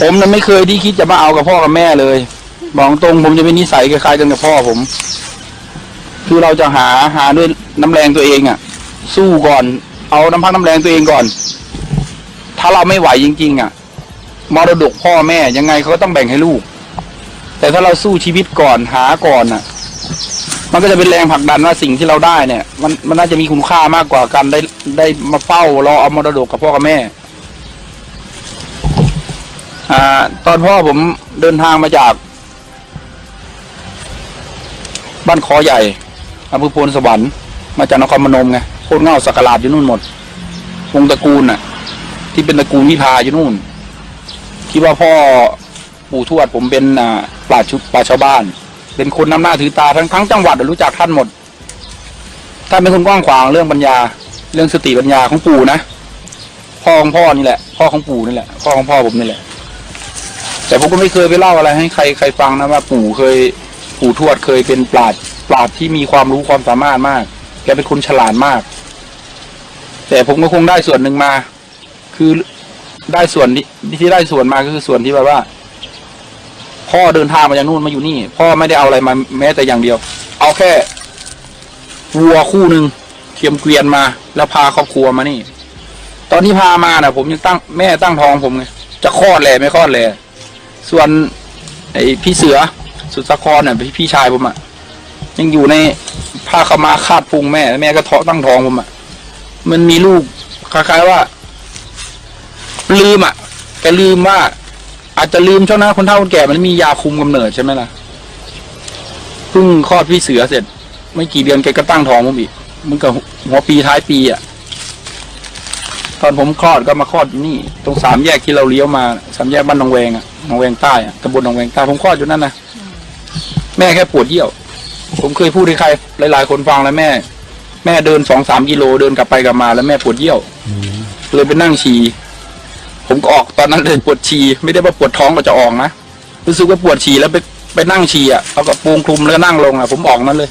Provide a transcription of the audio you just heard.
ผมนั้นไม่เคยที่คิดจะมาเอากับพ่อกับแม่เลยบอกตรงผมจะเป็นนิสัยคล้ายๆกันกับพ่อผม คือเราจะหาหาด้วยน้ำแรงตัวเองอะ่ะ สู้ก่อน เอาน้ำพักน้ำแรงตัวเองก่อน ถ้าเราไม่ไหวจริง ๆอะมรดกพ่อแม่ยังไงเขาก็ต้องแบ่งให้ลูก แต่ถ้าเราสู้ชีวิตก่อนหาก่อนอะ มันก็จะเป็นแรงผลักดันว่าสิ่งที่เราได้เนี่ย มันมันน่าจะมีคุณค่ามากกว่าการได้ได้มาเฝ้ารอเอามรดกกับพ่อกับแม่ อ่า ตอนพ่อผมเดินทางมาจาก บ้านคอใหญ่อำเภอโพนสวรรค์มาจากนครพนมไงโคตรเง่าสักการาดอยู่นู่นหมดวงตระกูลน่ะ ที่เป็นตระกูลวิพาอยู่นู่นคิดว่าพ่อปู่ทวดผมเป็นอ่าปราชญ์ชุปราชญ์ชาวบ้าน เป็นคนนำหน้าถือตาทั้งทั้งจังหวัดรู้จักท่านหมดท่านเป็นคนกว้างขวางเรื่องปัญญา เรื่องสติปัญญาของปู่นะพ่อของพ่อนี่แหละ พ่อของปู่นี่แหละ พ่อของพ่อผมนี่แหละ แต่ผมก็ไม่เคยไปเล่าอะไรให้ใครใครฟังนะว่าปู่เคยปู่ทวดเคยเป็นปราชญ์ปราชญ์ที่มีความรู้ความสามารถมาก แกเป็นคนฉลาดมาก แต่ผมก็คงได้ส่วนหนึ่งมา คือได้ส่วนที่ที่ได้ส่วนมาก็คือส่วนที่แบบว่า พ่อเดินทางมาจากนู่นมาอยู่นี่ พ่อไม่ได้เอาอะไรมาแม้แต่อย่างเดียว เอาแค่วัวคู่หนึ่งเทียมเกวียนมา แล้วพาครอบครัวมานี่ ตอนที่พามาน่ะ ผมยังตั้งแม่ตั้งท้องผมไงจะคลอดแหล่ไม่คลอดแหล่ ส่วนไอพี่เสือสุดสาครเนี่ยพี่พี่ชายผมอะ่ะยังอยู่ในผ้าขมาคาดพุงแม่ แม่ก็ท้อตั้งท้องผมอะ่ะมันมีลูกคล้ายๆว่า ลืมอะ่ะแกลืมว่า อาจจะลืมช่วงนั้นคนเฒ่าคนแก่มันมียาคุมกำเนิดใช่ไหมล่ะเพิ่งคลอดพี่เสือเสร็จ ไม่กี่เดือนแกก็ตั้งท้องผมอีกมันก็หัวปีท้ายปีอะ่ะ ตอนผมคลอดก็มาคลอดนี่ ตรงสามแยกที่เราเลี้ยวมาสามแยกบ้านหนองแวงอะหนองแวงใต้อะตำบลหนองแวงใต้ผมคลอดอยู่นั่นนะแม่แค่ปวดเยี่ยว ผมเคยพูดให้ใคร หลาย ๆ คนฟังแล้วแม่ แม่เดินสองสามกิโลเดินกลับไปกลับมา แล้วแม่ปวดเยี่ยวเลยไปนั่งฉี่ผมก็ออกตอนนั้นเลยปวดฉี่ไม่ได้ว่าปวดท้องก็จะออกนะรู้สึกว่าปวดฉี่แล้วไปไปนั่งฉี่อะเอากระโปรงคลุมแล้วนั่งลงอะผมออกนั่นเลย